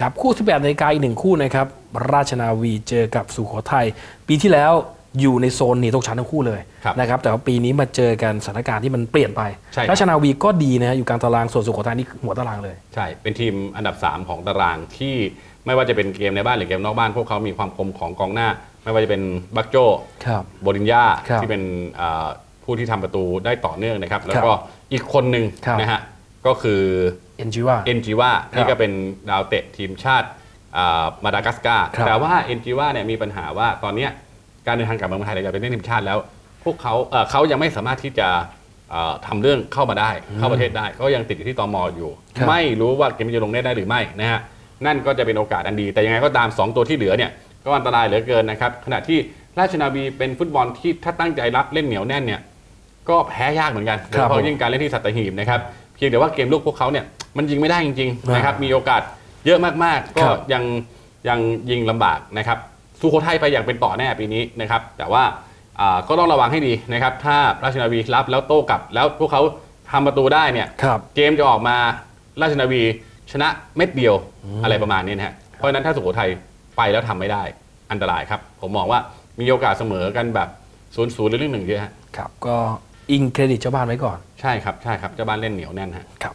ครับคู่ 18นาฬิกาอีกหนึ่งคู่นะครับราชนาวีเจอกับสุโขทัยปีที่แล้วอยู่ในโซนหนีตกชั้นทั้งคู่เลยครับนะครับแต่ว่าปีนี้มาเจอกันสถานการณ์ที่มันเปลี่ยนไปใช่ครับราชนาวีก็ดีนะฮะอยู่กลางตารางส่วนสุโขทัยนี่หัวตารางเลยใช่เป็นทีมอันดับ 3 ของตารางที่ไม่ว่าจะเป็นเกมในบ้านหรือเกมนอกบ้านพวกเขามีความคมของกองหน้า ไม่ว่าจะเป็นบักโจครับโบรินญาครับที่เป็นอ่าผู้ที่ทำประตูได้ต่อเนื่องนะครับ แล้วครับก็อีกคนหนึ่งครับนะฮะก็คือ เอ็นจิว่าเอ็นจิว่าครับที่ก็เป็นดาวเตะทีมชาติอ่ามาดากัสการ์ครับแต่ว่าเอ็นจิว่าเนี่ยมีปัญหาว่าตอนเนี้ยการเดินทางกลับเมืองไทยหลังจากเป็นเล่นทีมชาติแล้ว พวกเขาเอ่อเขายังไม่สามารถที่จะเอ่อทำเรื่องเข้ามาได้เข้าประเทศได้ก็ยังติดอยู่ที่ตมอยู่ครับไม่รู้ว่าเกมจะลงได้ได้หรือไม่นะฮะนั่นก็จะเป็นโอกาสอันดี แต่ยังไงก็ตาม 2 ตัวที่เหลือเนี่ยก็อันตรายเหลือเกินนะครับขณะที่ราชนาวีเป็นฟุตบอลที่ถ้าตั้งใจรับเล่นเหนียวแน่นเนี่ยก็แพ้ยากเหมือนกันโดยเฉครัพาะบยิ่งการเล่นที่สัตหีบนะครับเพียงแต่ว่าเกมลุกพวกเขาเนี่ย มันยิงไม่ได้จริงๆนะครับอ่ามีมีโอกาสเยอะมากๆ ก็ครับยังยังยิงลำบากนะครับสุโขทัยไปอย่างเป็นต่อแน่ปีนี้นะครับแต่ว่าอ่าก็ต้องระวังให้ดีนะครับ ถ้าราชนาวีรับแล้วโต้กลับ แล้วพวกเขาทำประตูได้เนี่ยครับเกมจะออกมาราชนาวีชนะเม็ดเดียวอะไรประมาณนี้นะฮะเพราะฉะนั้นถ้าสุโขทัยไปแล้วทำไม่ได้อันตรายครับ ผมมองว่ามีโอกาสเสมอกันแบบศูนย์ศูนย์หรือเรื่องหนึ่งเยอะฮะครับ ก็อิงเครดิตเจ้าบ้านไว้ก่อนใช่ครับใช่ครับเจ้าบ้านเล่นเหนียวแน่นฮะครับ